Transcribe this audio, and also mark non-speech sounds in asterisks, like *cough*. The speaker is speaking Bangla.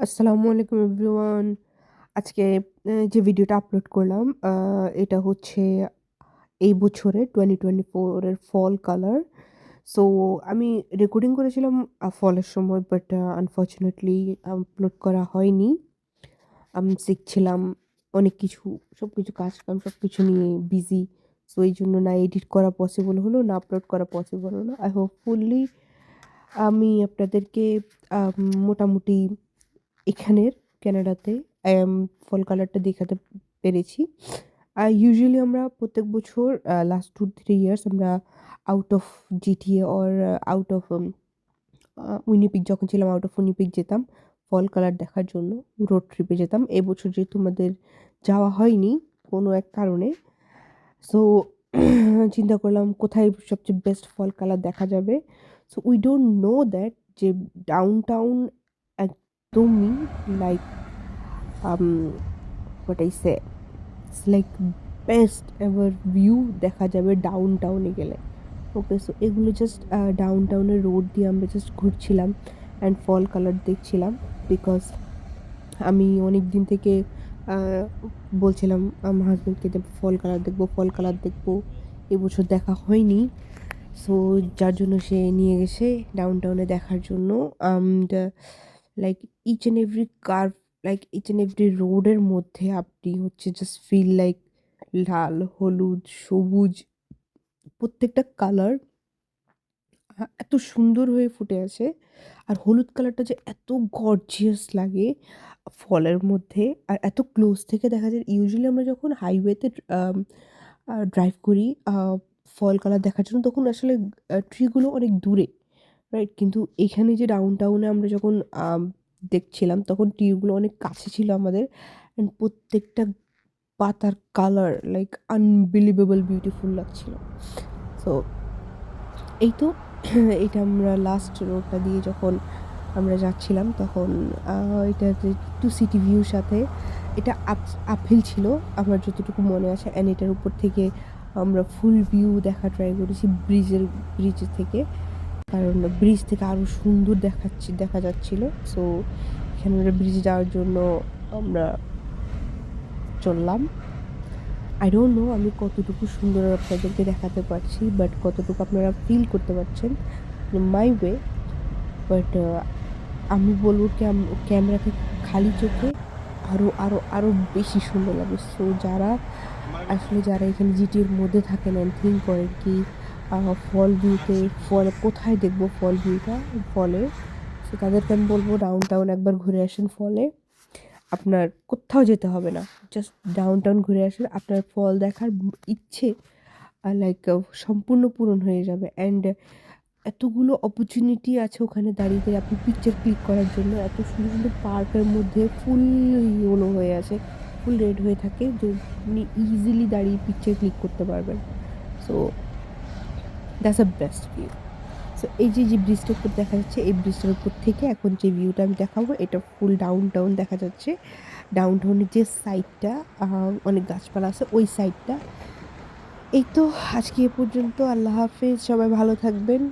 আসসালামু আলাইকুম এভরিওয়ান। আজকে যে ভিডিওটা আপলোড করলাম এটা হচ্ছে এই বছরে টোয়েন্টি টোয়েন্টি ফোরের ফল কালার। সো আমি রেকর্ডিং করেছিলাম ফলের সময় বাট আনফরচুনেটলি আপলোড করা হয়নি। আমি শিখছিলাম অনেক কিছু সব কিছু কাজ-কাম সব কিছু নিয়ে বিজি। সো এই জন্য না এডিট করা পসিবল হলো, না আপলোড করা পসিবল হলো। আই হোপফুলি আমি আপনাদেরকে মোটামুটি এখানের অ্যাম ফল কালারটা দেখাতে পেরেছি। আর ইউজুয়ালি আমরা প্রত্যেক বছর লাস্ট 2-3 ইয়ার্স আমরা out of GTA or out of Winnipeg যখন ছিলাম আউট অফ উইনিপিগ যেতাম ফল কালার দেখার জন্য রোড ট্রিপে যেতাম। এবছর যেহেতু আমাদের যাওয়া হয়নি কোনো এক কারণে। সো *clears throat* চিন্তা করলাম কোথায় সবচেয়ে বেস্ট ফল কালার দেখা যাবে। So we don't know that যে ডাউনটাউন একদমই like what I say it's like best ever view দেখা যাবে ডাউনটাউনে গেলে। ওকে সো এগুলো জাস্ট আ ডাউনটাউনের রোড দিয়ে আমরা জাস্ট ঘুরছিলাম অ্যান্ড ফল কালার দেখছিলাম। বিকজ আমি অনেকদিন থেকে আ বলছিলাম আমার হাসব্যান্ডকে যে ফল কালার দেখব, ফল কালার দেখব। এবছর দেখা হয়নি। সো যার জন্য সে নিয়ে গেছে ডাউনটাউনে দেখার জন্য। And like each and every curve like each and every রোডের মধ্যে আপনি হচ্ছে জাস্ট ফিল লাইক লাল, হলুদ, সবুজ প্রত্যেকটা কালার এত সুন্দর হয়ে ফুটে আছে। আর হলুদ কালারটা যে এত গর্জিয়াস লাগে ফলের মধ্যে আর এত ক্লোজ থেকে দেখা যায় ইউজুয়ালি আমরা যখন হাইওয়েতে ড্রাইভ করি ফল কালার দেখার জন্য তখন আসলে ট্রিগুলো অনেক দূরে, রাইট? কিন্তু এখানে যে ডাউন টাউনে আমরা যখন দেখছিলাম, তখন টিউবগুলো অনেক কাছে ছিল আমাদের অ্যান্ড প্রত্যেকটা পাতার কালার লাইক আনবিলিভেবল বিউটিফুল লাগছিল। সো এই তো, *clears throat* এটা আমরা লাস্ট রোডটা দিয়ে যখন আমরা যাচ্ছিলাম, তখন এটা একটু সিটি ভিউর সাথে এটা আপ আপহিল ছিল, আমার যতটুকু মনে আছে অ্যান্ড এটার উপর থেকে আমরা ফুল ভিউ দেখা ট্রাই করেছি ব্রিজের ব্রিজ থেকে। কারণ ব্রিজ থেকে আরও সুন্দর দেখাচ্ছি দেখা যাচ্ছিল। সো এখানে ব্রিজে যাওয়ার জন্য আমরা চললাম। আই ডোন্ট নো আমি কতটুকু সুন্দর আপনাদেরকে দেখাতে পারছি বাট কতটুকু আপনারা ফিল করতে পারছেন মাই ওয়ে। বাট আমি বলব ক্যাম ক্যামেরাতে খালি চোখে আরও, আরও, আরও বেশি সুন্দর লাগে। সো যারা আসলে যারা এখানে জিটির মধ্যে থাকেন অ্যান্ড থিঙ্ক করেন কি ফল ভিউতে ফল কোথায় দেখব ফল ভিউটা ফলে সো তাদেরকে আমি বলব ডাউন টাউন একবার ঘুরে আসেন ফলে। আপনার কোথাও যেতে হবে না। জাস্ট ডাউন টাউন ঘুরে আসেন। আপনার ফল দেখার ইচ্ছে লাইক সম্পূর্ণ পূরণ হয়ে যাবে অ্যান্ড এতগুলো অপরচুনিটি আছে ওখানে দাঁড়িয়ে, দাঁড়িয়ে আপনি পিকচার ক্লিক করার জন্য এত সুন্দর, সুন্দর পার্কের মধ্যে ফুল ইয়েলো হয়ে আছে, ফুল রেড হয়ে থাকে যে আপনি ইজিলি দাঁড়িয়ে পিকচার ক্লিক করতে পারবেন। So that's a best view. So এই যে, যে ব্রিজটার উপর দেখা যাচ্ছে এই ব্রিজটার উপর থেকে এখন যে ভিউটা আমি দেখাবো এটা ফুল ডাউন টাউন দেখা যাচ্ছে। ডাউন টাউনের যে সাইডটা অনেক গাছপালা আছে ওই সাইডটা। এই তো আজকে এ পর্যন্ত। আল্লাহ হাফেজ। সবাই ভালো থাকবেন।